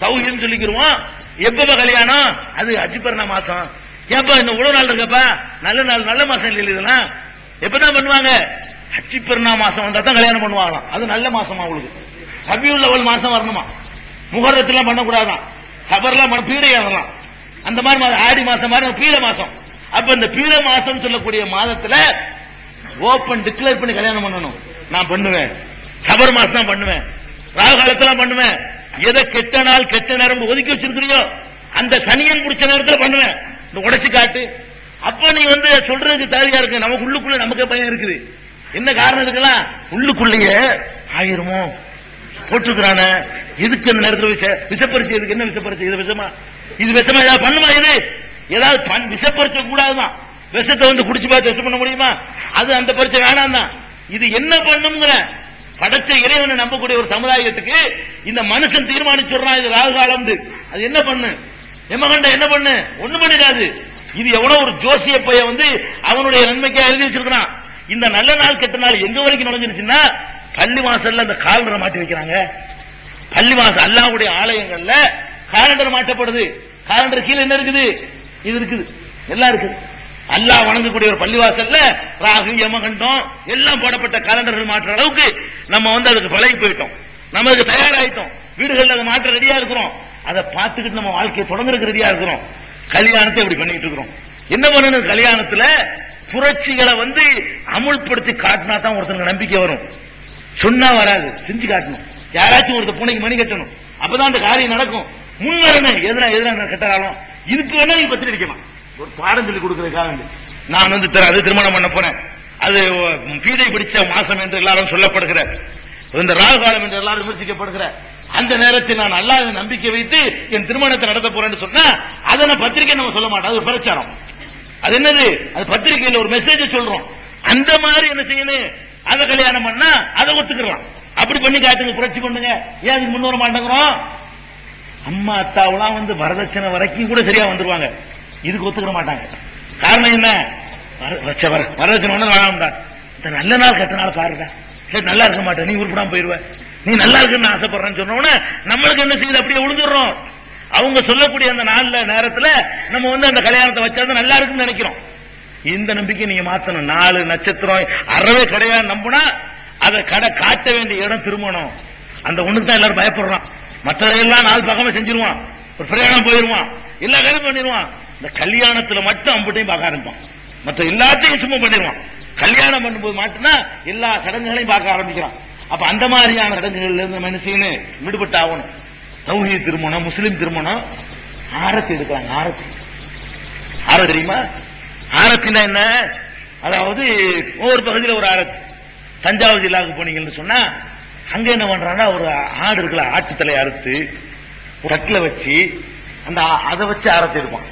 தௌஹீதுன்னு சொல்லிக்கிறோம்? எப்பப்ப கல்யாணம்? அது அஜிபர்ண மாசம். ஏப்பா இந்த உழவு நாள் இருக்கப்பா? நல்ல நாள் நல்ல மாசம் இல்லை இதெல்லாம்? எப்பதான் பண்ணுவாங்க? ஹஜ்ஜி பெருநா மாசம் வந்தா தான் கல்யாணம் பண்ணுவாங்களாம். அது நல்ல மாசமா அவங்களுக்கு. ரபியுல் ஒரு மாசம் வரணுமா? முகரத்துலாம் பண்ணக்கூடாதான். சபர்லாம் பண்ண பீடை ஏறலாம். அந்த மாதிரி மாதம் ஆடி மாசம் மாதிரி பீட மாசம். அப்ப இந்த பீட மாசம் சொல்லக்கூடிய மாதத்துல ஓபன் டிக்ளேர் பண்ணி கல்யாணம் பண்ணணும். நான் பண்ணுவேன். சபர் மாசம் தான் பண்ணுவேன். ராகு காலத்துல பண்ணுவேன். எதை கெட்ட நாள் கெட்ட நேரம் ஒதுக்கி வச்சிருக்கிறியோ அந்த சனியன் பிடிச்ச நேரத்தில் பண்ணுவேன் இந்த உடைச்சு காட்டு. அப்ப நீ வந்து சொல்றதுக்கு தயாரியா இருக்கு. நமக்கு உள்ளுக்குள்ள நமக்கு பயம் இருக்குது. என்ன காரணம் இருக்கலாம் உள்ளுக்குள்ளேயே ஆயிருமோ? போட்டுக்கிறான எதுக்கு அந்த நேரத்தில் விஷ விஷப்பரிச்சை இதுக்கு என்ன விஷப்பரிச்சை? இது விஷமா? இது விஷமா? ஏதாவது பண்ணுமா இது? ஏதாவது பண்- கூடாதுதான் விஷத்தை வந்து குடிச்சு பார்த்து விஷம் பண்ண முடியுமா? அது அந்த பரிச்சை வேணாம் தான் இது என்ன பண்ணுங்கிற படைச்ச இறைவனை நம்பக்கூடிய ஒரு சமுதாயத்துக்கு இந்த மனுஷன் தீர்மானிச்சிடறான் இது ராகு காலம் அது என்ன பண்ணு? எம்மகண்ட என்ன பண்ணு? ஒண்ணு பண்ணிடாது. இது எவ்வளவு ஒரு ஜோசிய பைய வந்து அவனுடைய நன்மைக்கா எழுதி வச்சிருக்கான் இந்த நல்ல நாள் கெட்ட நாள் எங்க வரைக்கும் நுழைஞ்சிருச்சுன்னா பள்ளி வாசல்ல அந்த காலண்டரை மாட்டி வைக்கிறாங்க. பள்ளி வாசல் அல்லாவுடைய ஆலயங்கள்ல காலண்டர் மாட்டப்படுது காலண்டர் கீழே என்ன இருக்குது? இது இருக்குது. எல்லாம் இருக்குது. அல்லாஹ் வணங்கக்கூடிய ஒரு பள்ளிவாசல்ல ராகு யமகண்டம் எல்லாம் போடப்பட்ட காலண்டர்கள் மாற்ற அளவுக்கு நம்ம வந்து அதுக்கு பழகி போயிட்டோம். நம்ம அதுக்கு தயாராயிட்டோம். வீடுகளில் அதை மாற்ற ரெடியா இருக்கிறோம். அதை பார்த்துக்கிட்டு நம்ம வாழ்க்கையை தொடங்குறதுக்கு ரெடியா இருக்கிறோம். கல்யாணத்தை இப்படி பண்ணிட்டு இருக்கிறோம். என்ன பண்ணணும் கல்யாணத்துல? புரட்சிகளை வந்து அமுல்படுத்தி காட்டினா தான் ஒருத்தனுக்கு நம்பிக்கை வரும். சொன்னா வராது. செஞ்சு காட்டணும். யாராச்சும் ஒருத்தர் பூனைக்கு மணி கட்டணும். அப்பதான் அந்த காரியம் நடக்கும். முன் எதனா எதுனா எதுனா கெட்ட இதுக்கு வேணா நீங்க பத்திரிக்கலாம் ஒரு பாடம் சொல்லி கொடுக்கறதுக்காக நான் வந்து அது திருமணம் பண்ண போறேன். அது உம், பீதை பிடிச்ச மாசம் என்று எல்லாரும் சொல்லப்படுகிற இந்த ராகுகாலம் என்று எல்லாரும் விமர்சிக்கப்படுகிற அந்த நேரத்தில் நான் அல்லாத நம்பிக்கை வைத்து என் திருமணத்தை நடத்த போறேன்னு சொன்னா அதை நான் பத்திரிக்கை நம்ம சொல்ல மாட்டோம். அது பிரச்சாரம். அது என்னது? அது பத்திரிகையில் ஒரு மெசேஜ் சொல்றோம். அந்த மாதிரி என்ன செய்யணும்? அதை கல்யாணம் பண்ணா அதை ஒத்துக்கிறோம். அப்படி பண்ணி காட்டுங்க புரட்சி பண்ணுங்க. ஏன் அதுக்கு முன்வர மாட்டேங்கிறோம்? அம்மா அத்தாவெல்லாம் வந்து வரதட்சணை வரைக்கும் கூட சரியா வந்துருவாங்க. இதுக்கு ஒத்துக்கிற மாட்டாங்க. காரணம் என்ன? வர- வச்ச வரதட்சணை ஒண்ணு வேணாம்டா இந்த நல்ல நாள் கெட்ட நாள் பாருடா. சரி நல்லா இருக்க மாட்டேன். நீ உருப்படாம போயிருவ. நீ நல்லா இருக்குன்னு ஆசைப்படுறேன்னு சொன்ன நம்மளுக்கு என்ன செய்யுது? அப்படியே விழுந்துடுறோம் அவங்க சொல்லக்கூடிய அந்த நாள்ல நேரத்துல நம்ம வந்து அந்த கல்யாணத்தை வச்சா நல்லா இருக்குன்னு நினைக்கிறோம். இந்த நம்பிக்கை நீங்க மாத்தணும். நாலு நட்சத்திரம் அறவே கிடையாது நம்பினா அதை கடை காட்ட வேண்டிய இடம் திருமணம் அந்த ஒண்ணுக்கு தான் எல்லாரும் பயப்படுறான். மற்றதையெல்லாம் நாலு பக்கமே செஞ்சிருவான். ஒரு பிரயாணம் போயிருவான். எல்லா காரியம் பண்ணிடுவான் இந்த கல்யாணத்துல மட்டும் அம்பிட்டையும் பார்க்க ஆரம்பிப்பான். மற்ற எல்லாத்தையும் சும்மா பண்ணிடுவான். கல்யாணம் பண்ணும்போது மட்டும்தான் எல்லா சடங்குகளையும் பார்க்க ஆரம்பிக்கிறான். அப்ப அந்த மாதிரியான சடங்குகள்ல இருந்து நம்ம என்ன செய்யணும் விடுபட்டு ஆகணும் சௌஹி திருமணம் முஸ்லிம் திருமணம் ஆரத்தி எடுக்கிறாங்க ஆரத்தி. ஆரத்தி தெரியுமா? ஆரத்தினா என்ன? அதாவது ஒவ்வொரு பகுதியில் ஒரு ஆரத்தி. தஞ்சாவூர் ஜில்லாவுக்கு போனீங்கன்னு சொன்னா அங்க என்ன பண்றாங்கன்னா ஒரு ஆடு இருக்கல ஆட்டு தலையை அறுத்து ஒரு தட்டில் வச்சு அந்த ஆ- அதை வச்சு ஆரத்தி எடுப்பான்.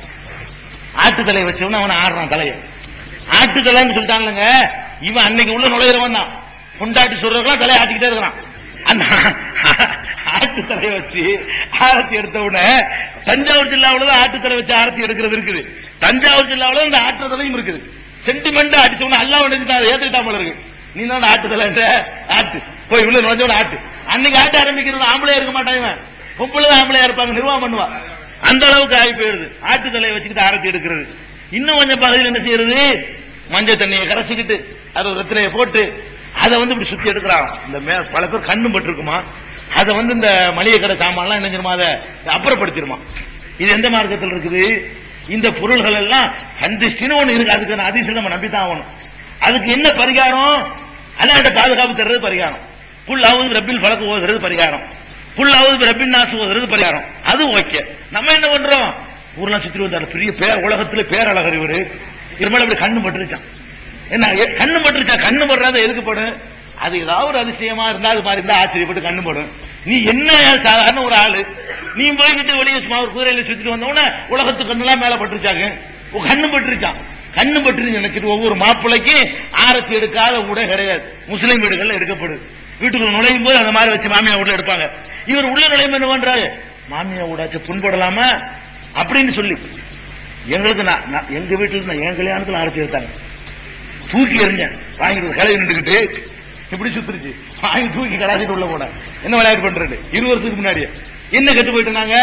ஆட்டு தலையை வச்சவன அவன் ஆடுறான் தலையை. ஆட்டு தலைன்னு இவன் அன்னைக்கு உள்ள நுழையிறவன் தான். கொண்டாட்டி சொல்றவங்களா தலையை ஆட்டிக்கிட்டே இருக்கிறான். அந்த ஆட்டு தலையை வச்சு ஆரத்தி எடுத்த உடனே தஞ்சாவூர் ஜில்லாவுல ஆட்டு தலை வச்சு ஆரத்தி எடுக்கிறது இருக்குது. தஞ்சாவூர் ஜில்லாவுல இந்த ஆட்டு தலையும் இருக்குது. சென்டிமெண்ட் அடிச்ச உடனே அல்லா உடனே ஏற்றுக்கிட்டா ஏத்துக்கிட்டாமல இருக்கு. நீ தான் ஆட்டு தலை ஆட்டு. போய் உள்ள நுழைஞ்சோட ஆட்டு. அன்னைக்கு ஆட்ட ஆரம்பிக்கிறது ஆம்பளை இருக்க மாட்டாங்க இவன். பொம்பளை தான் ஆம்பளையா இருப்பாங்க நிர்வாகம் பண்ணுவா. அந்த அளவுக்கு ஆகி போயிருது ஆட்டு தலையை வச்சுக்கிட்டு ஆரத்தி எடுக்கிறது. இன்னும் கொஞ்சம் பகுதியில் என்ன செய்யறது? மஞ்சள் தண்ணியை கரைச்சிக்கிட்டு அது ரத்தனையை போட்டு அதை வந்து இப்படி சுத்தி எடுக்கிறான். இந்த மே- பல பேர் கண்ணும் பட்டிருக்குமா? அதை வந்து இந்த மளிகை கடை சாமான்லாம் என்ன செய்யுமா? அதை அப்புறப்படுத்திடுமா இது எந்த மார்க்கத்தில் இருக்குது? இந்த பொருள்கள் எல்லாம் கண்டிஸ்டின்னு ஒண்ணு இருக்கு. அதுக்கு அதிசயம் நம்ம நம்பித்தான் ஆகணும். அதுக்கு என்ன பரிகாரம்? அல்லாட்ட பாதுகாப்பு தர்றது பரிகாரம். புல்லாவது ரப்பில் பழக்க ஓதுறது பரிகாரம். புல்லாவது ரப்பின் நாசு ஓதுறது பரிகாரம். அது ஓகே. நம்ம என்ன பண்றோம்? ஊர்லாம் சுத்தி வந்தாரு பெரிய பேர் உலகத்துல பேரழகர் இவரு. இருமல் அப்படி கண்ணு பட்டுருச்சான் என்ன கண்ணு மட்டிருக்கா கண்ணு படுறாத எதுக்கு படும் அது ஏதாவது ஒரு அதிசயமா இருந்தா அது மாதிரி இருந்தா ஆச்சரியப்பட்டு கண்ணு படும். நீ என்ன சாதாரண ஒரு ஆளு? நீ போய்கிட்டு வெளியே சும்மா ஒரு குதிரையில சுத்திட்டு வந்தவொடனே உலகத்து கண்ணுலாம் மேல பட்டுருச்சாங்க. கண்ணு பட்டுருச்சான் கண்ணு பட்டுருன்னு நினைச்சிட்டு ஒவ்வொரு மாப்பிள்ளைக்கும் ஆரத்தி எடுக்காத உடை கிடையாது. முஸ்லீம் வீடுகள்ல எடுக்கப்படுது வீட்டுக்குள்ள நுழையும் போது அந்த மாதிரி வச்சு மாமியா உள்ள எடுப்பாங்க. இவர் உள்ள நுழையும் என்ன பண்றாரு? மாமியா ஊடாச்சு புண்படலாமா? அப்படின்னு சொல்லி எங்களுக்கு நான் நான் எங்க வீட்டில் நான் என் கல்யாணத்தில் ஆரத்தி எடுத்தாங்க. தூக்கி எறிஞ்சேன். வாங்கிட்டு கலை நின்றுக்கிட்டு இப்படி சுத்துருச்சு. வாங்கி தூக்கி கலாச்சிட்டு உள்ள போட என்ன விளையாட்டு பண்றது? இரு வருஷத்துக்கு முன்னாடியே. என்ன கெட்டு போயிட்டு நாங்க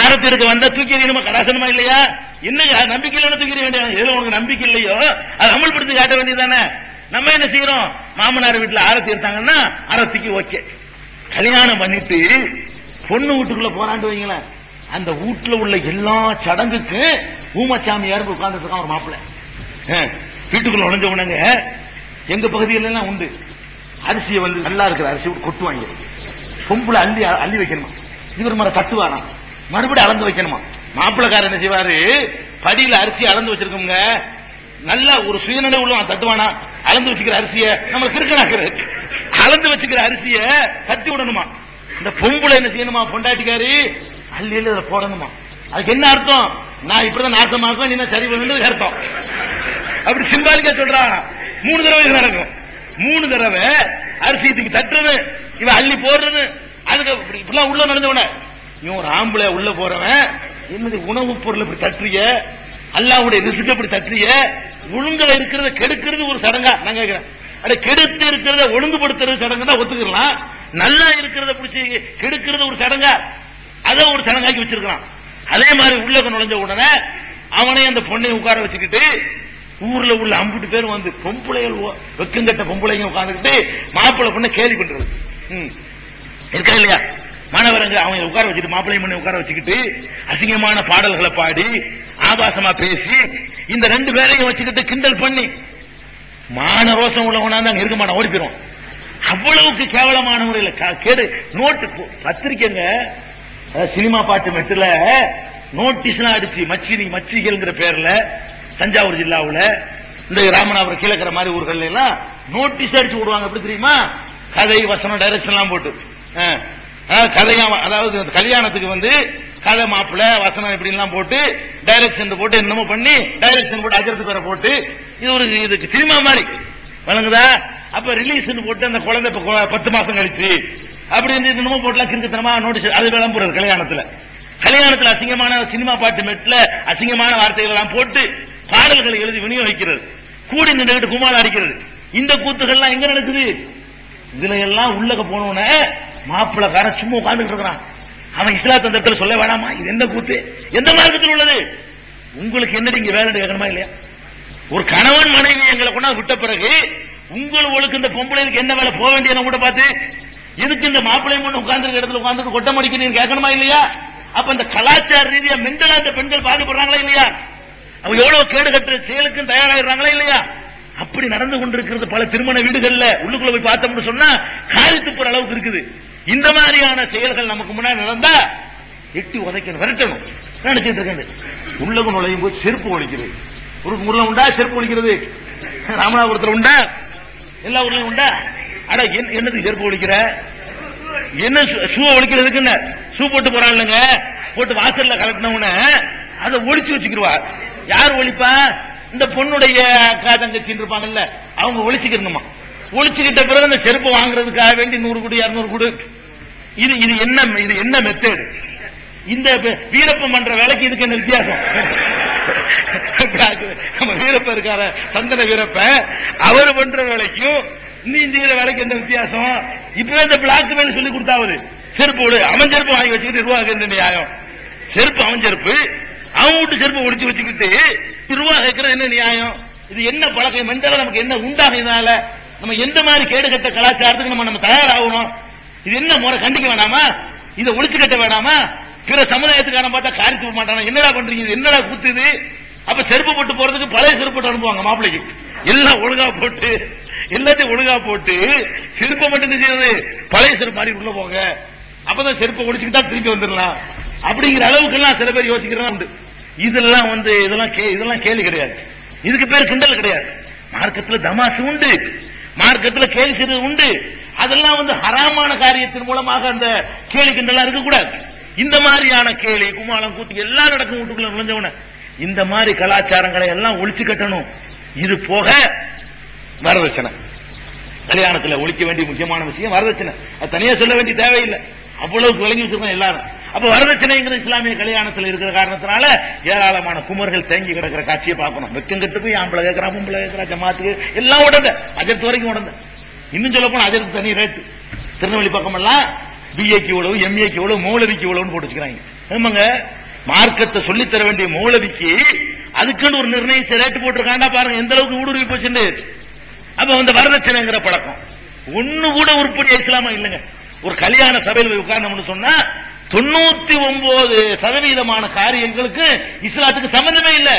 ஆரத்தி எடுக்க வந்தா தூக்கி எறியணுமா? கடாசனமா இல்லையா? என்ன நம்பிக்கை இல்லைன்னு தூக்கி எறிய வேண்டியது எதுல உனக்கு நம்பிக்கை இல்லையோ? அதை அமல்படுத்தி காட்ட வேண்டியதானே நம்ம என்ன செய்யறோம்? மாமனார் வீட்டுல ஆரத்தி எடுத்தாங்கன்னா ஆரத்திக்கு ஓகே. கல்யாணம் பண்ணிட்டு பொண்ணு வீட்டுக்குள்ள போறாண்டு வைங்களேன். அந்த வீட்டுல உள்ள எல்லா சடங்குக்கும் ஊமச்சாமியார் உட்கார்ந்துட்டு இருக்கான் ஒரு மாப்பிள்ள. வீட்டுக்குள்ள நுழைஞ்ச உடனே எங்க பகுதியில எல்லாம் உண்டு. அரிசியை வந்து நல்லா இருக்கிற அரிசி கொட்டுவாங்க பொம்பளை அள்ளி அள்ளி வைக்கணுமா? இவர் மரம் தட்டுவாராம். மறுபடியும் அளந்து வைக்கணுமா? மாப்பிள்ளைக்காரர் என்ன செய்வாரு? படியில அரிசி அளந்து வச்சிருக்கோங்க நல்லா ஒரு சுயநிலை உள்ள தட்டுவானா? அளந்து வச்சுக்கிற அரிசிய நம்ம இருக்கணாக்குறது அளந்து வச்சுக்கிற அரிசிய தட்டி விடணுமா? இந்த பொம்பளை என்ன செய்யணுமா பொண்டாட்டிக்காரி? அள்ளி அள்ளி போடணுமா? அதுக்கு என்ன அர்த்தம்? நான் இப்படிதான் நாசமாக்கும் நீ சரி பண்ணுறது அர்த்தம். அப்படி சிம்பாலிக்கா சொல்றா. மூணு தடவை இது நடக்கும். மூணு தடவை அரிசி இதுக்கு தட்டுறது இவன் அள்ளி போடுறது. அதுக்கு இப்படி இப்படிலாம் உள்ள நடந்தவன. இவன் ஒரு ஆம்பளை உள்ள போறவன். என்னது உணவு பொருள் இப்படி தட்டுறிய? அல்லாவுடைய ரிசுக்கு இப்படி தட்டுறிய? ஒழுங்கா இருக்கிறத கெடுக்கிறது ஒரு சடங்கா நான் கேட்கிறேன் அட கெடுத்து இருக்கிறத ஒழுங்குபடுத்துறது சடங்கு தான் ஒத்துக்கலாம் நல்லா இருக்கிறத பிடிச்சி கெடுக்கிறது ஒரு சடங்கா அதை ஒரு சடங்காக்கி வச்சிருக்கான் அதே மாதிரி உள்ள நுழைஞ்ச உடனே அவனே அந்த பொண்ணை உட்கார வச்சுக்கிட்டு ஊர்ல உள்ள அம்புட்டு பேர் வந்து பொம்பளைகள் ஓ- வெக்கங்கட்ட பொம்பளைங்க உட்காந்துக்கிட்டு மாப்பிள்ளை பொண்ணை கேலி பண்றது. ம். இருக்கா இல்லையா? மாணவரங்க அவங்க உட்கார வச்சுட்டு மாப்பிள்ளை பொண்ணை உட்கார வச்சுக்கிட்டு அசிங்கமான பாடல்களை பாடி ஆபாசமா பேசி இந்த ரெண்டு பேரையும் வச்சுக்கிட்டு கிண்டல் பண்ணி மான ரோசம் உள்ளவனா தான் இருக்க மாட்டான் ஓடி போயிடும் அவ்வளவுக்கு கேவலமான முறையில் க- கேடு நோட்டு பத்திரிக்கைங்க சினிமா பாட்டு மெட்டுல நோட்டீஸ்லாம் அடிச்சு மச்சினி மச்சிகள்ங்கிற பேர்ல தஞ்சாவூர் ஜில்லாவுல இந்த ராமநாதபுரம் கீழக்கிற மாதிரி ஊர்கள் எல்லாம் நோட்டீஸ் அடிச்சு விடுவாங்க. எப்படி தெரியுமா? கதை வசனம் டைரக்ஷன் எல்லாம் போட்டு அதாவது கதையா அதாவது கல்யாணத்துக்கு வந்து கதை மாப்பிள வசனம் இப்படிலாம் போட்டு டைரக்ஷன் போட்டு என்னமோ பண்ணி டைரக்ஷன் போட்டு அஜரத்து பேரை போட்டு இது ஒரு இதுக்கு சினிமா மாதிரி. வழங்குதா? அப்ப ரிலீஸ் போட்டு அந்த குழந்தை பத்து மாசம் கழிச்சு அப்படி இருந்து என்னமோ போட்டுலாம் கிறுக்குத்தனமா நோட்டீஸ் அது விளம்புறது கல்யாணத்துல. கல்யாணத்துல அசிங்கமான சினிமா பாட்டு மெட்ல அசிங்கமான வார்த்தைகள் எல்லாம் போட்டு பாடல்களை எழுதி விநியோகிக்கிறது. கூடி நின்றுகிட்டு குமாரம் அடிக்கிறது. இந்த கூத்துகள்லாம் எங்க நடக்குது? இதுல எல்லாம் உள்ளக போனவன மாப்பிள்ளக்காரன் சும்மா உட்கார்ந்துட்டு இருக்கிறான். அவன் இஸ்லாத்த அந்த சொல்ல வேணாமா? இது எந்த கூத்து? எந்த மார்க்கத்தில் உள்ளது? உங்களுக்கு என்னடி இங்க வேலை கேட்கணுமா இல்லையா? ஒரு கணவன் மனைவி எங்களை கொண்டாந்து விட்ட பிறகு உங்களுக்கு இந்த பொம்பளைக்கு என்ன வேலை? போக வேண்டிய கூட பார்த்து எதுக்கு இந்த மாப்பிள்ளை முன்ன உட்கார்ந்து இடத்துல உட்கார்ந்து கொட்டம் முடிக்கிறீங்க கேட்கணுமா இல்லையா? அப்ப இந்த கலாச்சார ரீதியா மென்டலா இந்த பெண்கள் பாதிப்படுறாங்களா இல்லையா? அவங்க எவ்வளவு கேடு கட்டுற செயலுக்கும் தயாராகிறாங்களா இல்லையா? அப்படி நடந்து கொண்டிருக்கிறது பல திருமண வீடுகள்ல உள்ளுக்குள்ள போய் பார்த்தோம்னு சொன்னா காரித்து போற அளவுக்கு இருக்குது. இந்த மாதிரியான செயல்கள் நமக்கு முன்னாடி நடந்தா எட்டி உதைக்கணும் விரட்டணும். நினைச்சிட்டு இருக்கேன். உள்ளகம் நுழையும் போது செருப்பு ஒழிக்கிறது ஒரு ஊர்ல உண்டா? செருப்பு ஒழிக்கிறது. ராமநாதபுரத்துல உண்டா? எல்லா ஊர்லயும் உண்டா? அட என்னது செருப்பு ஒழிக்கிற? என்ன ஷூ ஒழிக்கிறதுக்கு ஷூ போட்டு போறான் போட்டு வாசல்ல கலட்டினவன அதை ஒழிச்சு வச்சுக்கிருவா. யார் ஒழிப்பா இந்த பொண்ணுடைய அக்கா தங்கச்சின்னு இருப்பாங்கல்ல அவங்க ஒளிச்சுக்கணுமா ஒழிச்சுக்கிட்ட பிறகு அந்த செருப்பு வாங்குறதுக்காக வேண்டி நூறு கோடி இருநூறு குடு. இது இது என்ன இது என்ன மெத்தேடு இந்த வீரப்பம் வீரப்பன் பண்ற வேலைக்கு இதுக்கு என்ன வித்தியாசம்? நம்ம வீரப்ப இருக்கார சந்தன வீரப்ப அவர் பண்ற வேலைக்கும் இந்த வேலைக்கு எந்த வித்தியாசம்? இப்பவே இந்த பிளாக் மேல சொல்லி கொடுத்தாவது. செருப்பு விடு அவன் செருப்பு வாங்கி வச்சுக்கிட்டு ரூபா என்ன நியாயம்? செருப்பு அவன் செருப்பு. அவன் விட்டு செருப்பு ஒடிச்சு வச்சுக்கிட்டு ரூபா இருக்கிறது என்ன நியாயம்? இது என்ன பழக்கம்? மென்டலா நமக்கு என்ன உண்டாகினால நம்ம எந்த மாதிரி கேடு கட்ட கலாச்சாரத்துக்கு நம்ம நம்ம தயாராகணும்? இது என்ன முறை? கண்டிக்க வேணாமா? இதை ஒழிச்சு கட்ட வேணாமா? பிற சமுதாயத்துக்கான பார்த்தா காரி தூக்க மாட்டானா? என்னடா பண்றீங்க? இது என்னடா குத்துது? அப்ப செருப்பு போட்டு போறதுக்கு பழைய செருப்பு போட்டு அனுப்புவாங்க மாப்பிள்ளைக்கு. எல்லாம் ஒழுங்கா போட்டு எல்லாத்தையும் ஒழுங்கா போட்டு செருப்பை மட்டும் செய்யறது? பழைய செருப்பு மாதிரி உள்ள போங்க. அப்பதான் செருப்பை ஒடிச்சுக்கிட்டா திருப்பி வந்துடலாம். அப்படிங்கிற அளவுக்கு எல்லாம் சில பேர் யோசிக்கிறதா உண்டு. இதெல்லாம் வந்து இதெல்லாம் கே- இதெல்லாம் கேள்வி கிடையாது. இதுக்கு பேர் கிண்டல் கிடையாது. மார்க்கத்துல தமாசு உண்டு. மார்க்கத்துல கேலி செய்வது உண்டு. அதெல்லாம் வந்து ஹராமான காரியத்தின் மூலமாக அந்த கேலி கிண்டலாம் இருக்கக்கூடாது. இந்த மாதிரியான கேலி குமாலம் கூத்து எல்லாம் நடக்கும் வீட்டுக்குள்ள நுழைஞ்சவன இந்த மாதிரி கலாச்சாரங்களை எல்லாம் ஒழிச்சு கட்டணும். இது போக வரதட்சணை. கல்யாணத்துல ஒழிக்க வேண்டிய முக்கியமான விஷயம் வரதட்சணை. அது தனியா சொல்ல வேண்டிய தேவையில்லை. அவ்வளவுக்கு விளங்கி வச்சிருக்கோம் எல்லாரும். அப்ப வரதட்சணைங்கிற இஸ்லாமிய கல்யாணத்துல இருக்கிற காரணத்தினால ஏராளமான குமர்கள் தேங்கி கிடக்கிற காட்சியை பார்க்கணும். வெக்கம் கட்டு போய் ஆம்பளை கேட்கிறா பொம்பளை கேட்கிறா ஜமாத்துக்கு எல்லாம் உடந்த. அஜத்து வரைக்கும் உடந்த. இன்னும் சொல்ல போனா அஜத்து தனி ரேட்டு திருநெல்வேலி பக்கம் எல்லாம் பிஏக்கு இவ்வளவு எம்ஏக்கு இவ்வளவு மௌலவிக்கு இவ்வளவுன்னு போட்டு வச்சுக்கிறாங்க ஆமாங்க. மார்க்கத்தை சொல்லித் தர வேண்டிய மூலவிக்கு அதுக்குன்னு ஒரு நிர்ணயிச்ச ரேட்டு போட்டிருக்காண்டா பாருங்க எந்த அளவுக்கு ஊடுருவி போச்சுன்னு. அப்ப வந்து வரதட்சணைங்கிற பழக்கம். ஒண்ணு கூட உருப்படி இஸ்லாமா இல்லைங்க. ஒரு கல்யாண சபையில் உட்கார்ந்தோம்னு சொன்னா தொண்ணூத்தி ஒன்பது சதவீதமான காரியங்களுக்கு இஸ்லாத்துக்கு சம்பந்தமே இல்ல.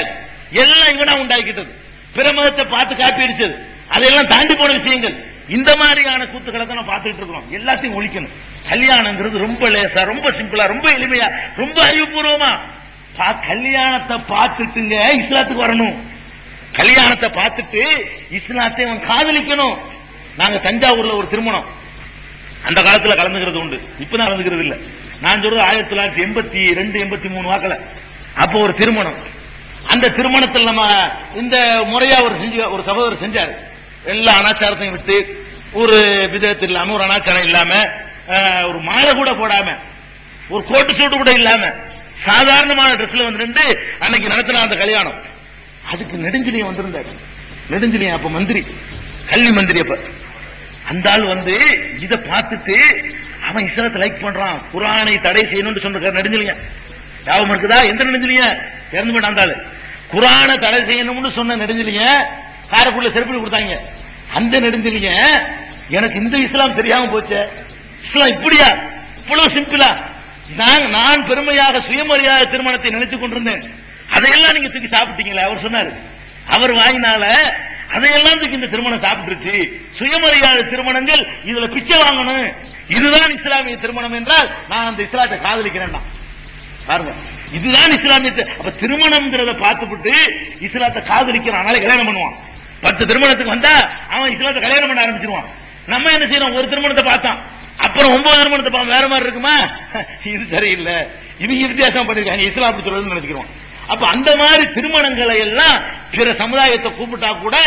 எல்லாம் இவனா உண்டாக்கிட்டது. பிற மதத்தை பார்த்து காப்பி அடிச்சது அதையெல்லாம் தாண்டி போன விஷயங்கள். இந்த மாதிரியான கூத்துக்களை தான் நான் பார்த்துட்டு இருக்கிறோம். எல்லாத்தையும் ஒழிக்கணும். கல்யாணங்கிறது ரொம்ப லேசா ரொம்ப சிம்பிளா ரொம்ப எளிமையா ரொம்ப அறிவுபூர்வமா. கல்யாணத்தை பார்த்துட்டுங்க இஸ்லாத்துக்கு வரணும். கல்யாணத்தை பார்த்துட்டு இஸ்லாத்தை அவன் காதலிக்கணும். நாங்க தஞ்சாவூர்ல ஒரு திருமணம். அந்த காலத்துல கலந்துக்கிறது உண்டு. இப்பதான் கலந்துக்கிறது இல்ல. நான் சொல்றது ஆயிரத்தி தொள்ளாயிரத்தி எண்பத்தி ரெண்டு எண்பத்தி மூணு வாக்கில். அப்போ ஒரு திருமணம். அந்த திருமணத்தில் நம்ம இந்த முறையா ஒரு செஞ்சு ஒரு சகோதரர் செஞ்சாரு. எல்லா அனாச்சாரத்தையும் விட்டு ஒரு விதத்தில் இல்லாம ஒரு அனாச்சாரம் இல்லாம ஒரு மாலை கூட போடாம ஒரு கோட்டு சூட்டு கூட இல்லாம சாதாரணமான ட்ரெஸ்ல வந்து நின்று அன்னைக்கு நடத்தின அந்த கல்யாணம். அதுக்கு நெடுஞ்சலியம் வந்திருந்தாரு. நெடுஞ்சலியம் அப்ப மந்திரி. கல்வி மந்திரி அப்ப. அந்த ஆள் வந்து இதை பார்த்துட்டு அவன் இஸ்லாத்தை லைக் பண்றான். குரானை தடை செய்யணும்னு சொன்ன நெடுஞ்செழியன். யாபம் இருக்குதா? எந்த நெடுஞ்செழியன்? இறந்து போய் அந்த குரானை தடை செய்யணும்னு சொன்ன நெடுஞ்செழியன் காரைக்குள்ள செருப்பு கொடுத்தாங்க. அந்த நெடுஞ்செழியன் எனக்கு இந்த இஸ்லாம் தெரியாம போச்சே. இஸ்லாம் இப்படியா? இவ்வளவு சிம்பிளா நான் நான் பெருமையாக சுயமரியாதை திருமணத்தை நினைத்துக் கொண்டிருந்தேன். அதையெல்லாம் நீங்க தூக்கி சாப்பிட்டீங்களா அவர் சொன்னாரு. அவர் வாங்கினால அதையெல்லாம் தூக்கி இந்த திருமணம் சாப்பிட்டுருச்சு. சுயமரியாதை திருமணங்கள் இதுல பிச்சை வாங்கணும். இதுதான் இஸ்லாமிய திருமணம் என்றால் நான் அந்த இஸ்லாத்தை காதலிக்கிறேன் பாருங்க இதுதான் இஸ்லாமிய அப்ப திருமணம்ங்கிறத பார்த்துவிட்டு இஸ்லாத்தை காதலிக்கிறான் அதனால கல்யாணம் பண்ணுவான். பத்து திருமணத்துக்கு வந்தா அவன் இஸ்லாத்தை கல்யாணம் பண்ண ஆரம்பிச்சிருவான். நம்ம என்ன செய்யறோம்? ஒரு திருமணத்தை பார்த்தான். அப்புறம் ஒன்பது திருமணத்தை பார்ப்போம் வேற மாதிரி இருக்குமா? இது சரியில்லை. இவங்க வித்தியாசம் பண்ணிருக்காங்க. இஸ்லாம் அப்படி சொல்றதுன்னு நினைச்சுக்கிறோம். அப்ப அந்த மாதிரி திருமணங்களை எல்லாம் பிற சமுதாயத்தை கூப்பிட்டா கூட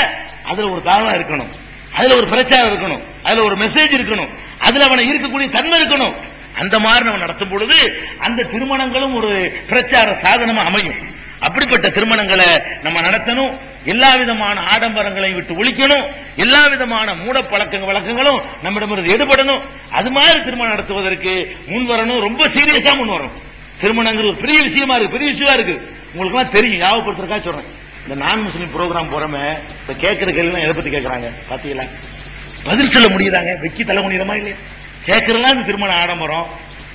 அதுல ஒரு தாவா இருக்கணும். அதுல ஒரு பிரச்சாரம் இருக்கணும். அதுல ஒரு மெசேஜ் இருக்கணும். அதுல அவனை இருக்கக்கூடிய தன்மை இருக்கணும். அந்த மாதிரி நம்ம நடத்தும் பொழுது அந்த திருமணங்களும் ஒரு பிரச்சார சாதனமா அமையும். அப்படிப்பட்ட திருமணங்களை நம்ம நடத்தணும். எல்லா விதமான ஆடம்பரங்களையும் விட்டு ஒழிக்கணும். எல்லா விதமான மூட பழக்க வழக்கங்களும் நம்மிடமிருந்து எடுபடணும். அது மாதிரி திருமணம் நடத்துவதற்கு முன் வரணும். ரொம்ப சீரியஸா முன் வரணும். திருமணங்கள் ஒரு பெரிய விஷயமா இருக்கு. பெரிய விஷயமா இருக்கு. உங்களுக்கு எல்லாம் தெரியும் ஞாபகப்படுத்துறதுக்கா சொல்றேன். இந்த நான் முஸ்லீம் ப்ரோக்ராம் போறமே இப்ப கேட்கிற கேள்வி எதை பத்தி கேட்கறாங்க பாத்தீங்களா? பதில் சொல்ல முடியுதாங்க? வெக்கி தலை முடியுமா இல்லையா? கேட்கறதுலாம் இந்த திருமண ஆடம்பரம்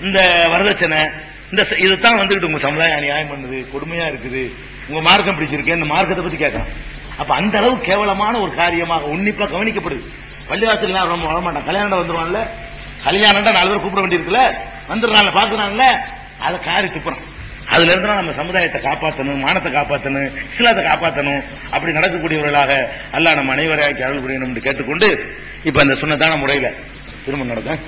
இந்த வரதட்சணை இந்த இதுதான் வந்துகிட்டு உங்க சமுதாயம் நியாயம் பண்ணுது கொடுமையா இருக்குது உங்க மார்க்கம் பிடிச்சிருக்கு இந்த மார்க்கத்தை பத்தி கேட்கறான் அப்ப அந்த அளவு கேவலமான ஒரு காரியமாக உன்னிப்பா கவனிக்கப்படுது. பள்ளிவாசல் ரொம்ப வரமாட்டான். கல்யாணம் வந்துருவான்ல? கல்யாணம்டா நாலு பேர் கூப்பிட வேண்டியிருக்குல்ல? வந்துடுறான்ல பாக்குறான்ல? அதை காரி துப்புறான். அதுல இருந்து நம்ம சமுதாயத்தை காப்பாற்றணும் மானத்தை காப்பாற்றணும் இஸ்லாத்தை காப்பாற்றணும் அப்படி நடக்கக்கூடியவர்களாக அல்ல நம்ம அனைவரையாக்கி அருள் புரியணும் என்று கேட்டுக்கொண்டு இப்ப அந்த சுண்ணத்தான முறையில திருமணம் நடக்கும்.